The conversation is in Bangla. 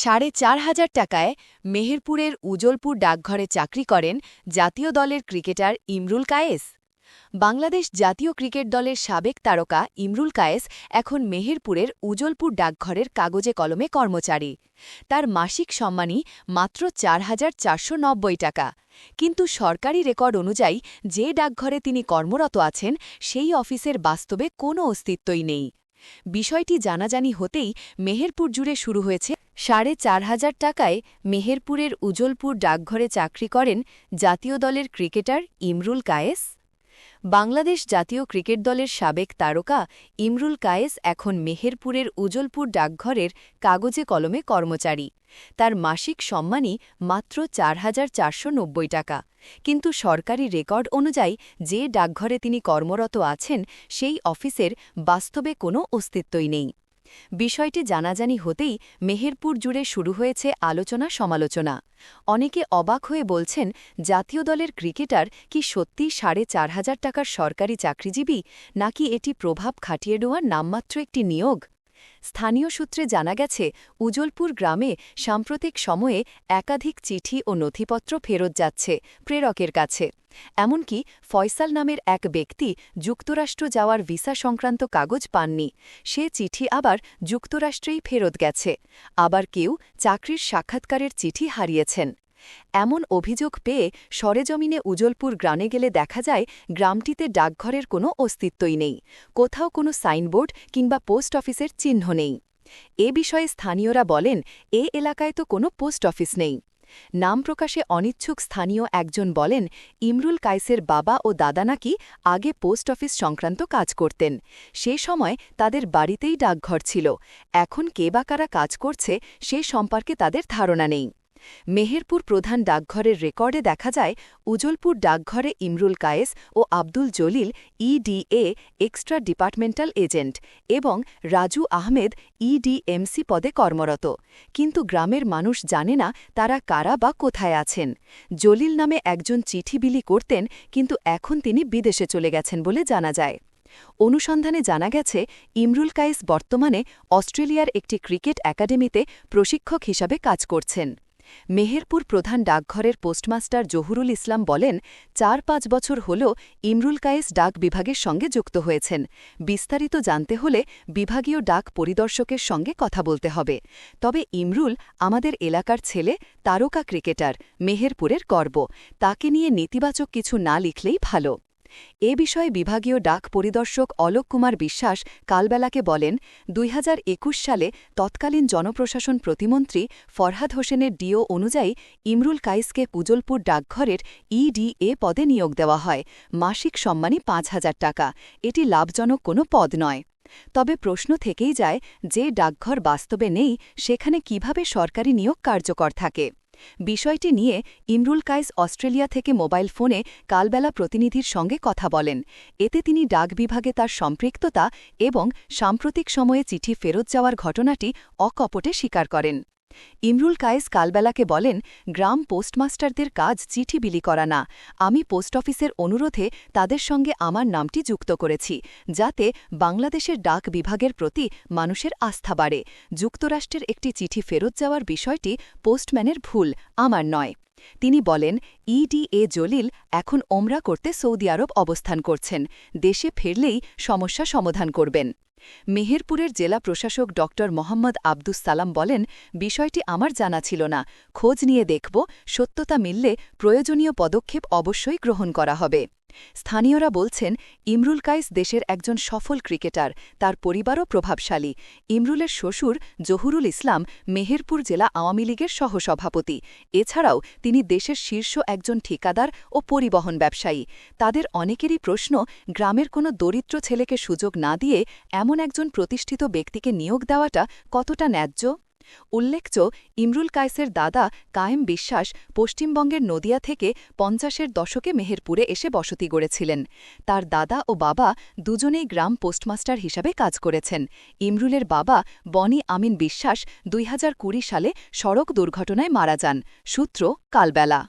সাড়ে চার হাজার টাকায় মেহেরপুরের উজলপুর ডাকঘরে চাকরি করেন জাতীয় দলের ক্রিকেটার ইমরুল কায়েস। বাংলাদেশ জাতীয় ক্রিকেট দলের সাবেক তারকা ইমরুল কায়েস এখন মেহেরপুরের উজলপুর ডাকঘরের কাগজে কলমে কর্মচারী। তার মাসিক সম্মানী মাত্র চার হাজার চারশো নব্বই টাকা। কিন্তু সরকারি রেকর্ড অনুযায়ী যে ডাকঘরে তিনি কর্মরত আছেন, সেই অফিসের বাস্তবে কোনো অস্তিত্বই নেই। বিষয়টি জানাজানি হতেই মেহেরপুর জুড়ে শুরু হয়েছে সাড়ে চার হাজার টাকায় মেহেরপুরের উজলপুর ডাকঘরে চাকরি করেন জাতীয় দলের ক্রিকেটার ইমরুল কায়েস। বাংলাদেশ জাতীয় ক্রিকেট দলের সাবেক তারকা ইমরুল কায়েস এখন মেহেরপুরের উজলপুর ডাকঘরের কাগজে কলমে কর্মচারী। তার মাসিক সম্মানই মাত্র চার হাজার চারশো নব্বই টাকা। কিন্তু সরকারি রেকর্ড অনুযায়ী যে ডাকঘরে তিনি কর্মরত আছেন, সেই অফিসের বাস্তবে কোনো অস্তিত্বই নেই। বিষয়টি জানাজানি হতেই মেহেরপুর জুড়ে শুরু হয়েছে আলোচনা সমালোচনা। অনেকে অবাক হয়ে বলছেন, জাতীয় দলের ক্রিকেটার কি সত্যি সাড়ে চার হাজার টাকার সরকারি চাকরিজীবী, নাকি এটি প্রভাব খাটিয়ে নেওয়ার নামমাত্র একটি নিয়োগ? স্থানীয় সূত্রে জানা গেছে, উজলপুর গ্রামে সাম্প্রতিক সময়ে একাধিক চিঠি ও নথিপত্র ফেরত যাচ্ছে প্রেরকের কাছে। এমনকি ফয়সাল নামের এক ব্যক্তি যুক্তরাষ্ট্র যাওয়ার ভিসা সংক্রান্ত কাগজ পাননি। সে চিঠি আবার যুক্তরাষ্ট্রেই ফেরত গেছে। আবার কেউ চাকরির সাক্ষাৎকারের চিঠি হারিয়েছেন। এমন অভিযোগ পেয়ে সরেজমিনে উজলপুর গ্রামে গেলে দেখা যায় গ্রামটিতে ডাকঘরের কোনো অস্তিত্বই নেই, কোথাও কোনো সাইনবোর্ড কিংবা পোস্ট অফিসের চিহ্ন নেই। এ বিষয়ে স্থানীয়রা বলেন, এ এলাকায় তো কোনো পোস্ট অফিস নেই। নাম প্রকাশে অনিচ্ছুক স্থানীয় একজন বলেন, ইমরুল কাইসের বাবা ও দাদা নাকি আগে পোস্ট অফিস সংক্রান্ত কাজ করতেন। সে সময় তাদের বাড়িতেই ডাকঘর ছিল। এখন কে বা কারা কাজ করছে সে সম্পর্কে তাদের ধারণা নেই। মেহেরপুর প্রধান ডাকঘরের রেকর্ডে দেখা যায় উজলপুর ডাকঘরে ইমরুল কায়েস ও Abdul Jalil EDA extra departmental agent এবং রাজু আহমেদ ইডিএমসি পদে কর্মরত। কিন্তু গ্রামের মানুষ জানে না তারা কারা বা কোথায় আছেন। জলিল নামে একজন চিঠি বিলি করতেন, কিন্তু এখন তিনি বিদেশে চলে গেছেন বলে জানা যায়। অনুসন্ধানে জানা গেছে, ইমরুল কায়েস বর্তমানে অস্ট্রেলিয়ার একটি ক্রিকেট একাডেমিতে প্রশিক্ষক হিসাবে কাজ করছেন। মেহেরপুর প্রধান ডাকঘরের পোস্টমাস্টার জহুরুল ইসলাম বলেন, চার পাঁচ বছর হল ইমরুল কায়েস ডাক বিভাগের সঙ্গে যুক্ত হয়েছেন। বিস্তারিত জানতে হলে বিভাগীয় ডাক পরিদর্শকের সঙ্গে কথা বলতে হবে। তবে ইমরুল আমাদের এলাকার ছেলে, তারকা ক্রিকেটার, মেহেরপুরের গর্ব। তাকে নিয়ে নেতিবাচক কিছু না লিখলেই ভালো। এ বিষয়ে বিভাগীয় ডাক পরিদর্শক অলোক কুমার বিশ্বাস কালবেলাকে বলেন, দুই হাজার একুশ সালে তৎকালীন জনপ্রশাসন প্রতিমন্ত্রী ফরহাদ হোসেনের ডিও অনুযায়ী ইমরুল কাইসকে পুজলপুর ডাকঘরের ইডিএ পদে নিয়োগ দেওয়া হয়। মাসিক সম্মানী পাঁচ হাজার টাকা। এটি লাভজনক কোনো পদ নয়। তবে প্রশ্ন থেকেই যায়, যে ডাকঘর বাস্তবে নেই, সেখানে কীভাবে সরকারি নিয়োগ কার্যকর থাকে? বিষয়টি নিয়ে ইমরুল কাইস অস্ট্রেলিয়া থেকে মোবাইল ফোনে কালবেলা প্রতিনিধির সঙ্গে কথা বলেন। এতে তিনি ডাক বিভাগে তার সম্পৃক্ততা এবং সাম্প্রতিক সময়ে চিঠি ফেরত যাওয়ার ঘটনাটি অকপটে স্বীকার করেন। ইমরুল কায়েস কালবেলাকে বলেন, গ্রাম পোস্টমাস্টারদের কাজ চিঠি বিলি করা না। আমি পোস্ট অফিসের অনুরোধে তাদের সঙ্গে আমার নামটি যুক্ত করেছি, যাতে বাংলাদেশের ডাক বিভাগের প্রতি মানুষের আস্থা বাড়ে। যুক্তরাষ্ট্রের একটি চিঠি ফেরত যাওয়ার বিষয়টি পোস্টম্যানের ভুল, আমার নয়। তিনি বলেন ইডিএ জলিল এখন ওমরা করতে সৌদি আরব অবস্থান করছেন। দেশে ফিরলেই সমস্যা সমাধান করবেন। মেহেরপুরের জেলা প্রশাসক ড মোহাম্মদ আব্দুস সালাম বলেন, বিষয়টি আমার জানা ছিল না। খোঁজ নিয়ে দেখব, সত্যতা মিললে প্রয়োজনীয় পদক্ষেপ অবশ্যই গ্রহণ করা হবে। স্থানীয়রা বলছেন, ইমরুল কাইস দেশের একজন সফল ক্রিকেটার, তার পরিবারও প্রভাবশালী। ইমরুলের শ্বশুর জহুরুল ইসলাম মেহেরপুর জেলা আওয়ামী লীগের সহসভাপতি। এছাড়াও তিনি দেশের শীর্ষ একজন ঠিকাদার ও পরিবহন ব্যবসায়ী। তাদের অনেকেরই প্রশ্ন, গ্রামের কোনো দরিদ্র ছেলেকে সুযোগ না দিয়ে এমন একজন প্রতিষ্ঠিত ব্যক্তিকে নিয়োগ দেওয়াটা কতটা ন্যায্য? উল্লেখ্য, ইমরুল কায়েসের দাদা কায়েম বিশ্বাস পশ্চিমবঙ্গের নদিয়া থেকে পঞ্চাশের দশকে মেহেরপুরে এসে বসতি গড়েছিলেন। তার দাদা ও বাবা দুজনেই গ্রাম পোস্টমাস্টার হিসাবে কাজ করেছেন। ইমরুলের বাবা বনি আমিন বিশ্বাস দুই হাজার কুড়ি সালে সড়ক দুর্ঘটনায় মারা যান। সূত্র, কালবেলা।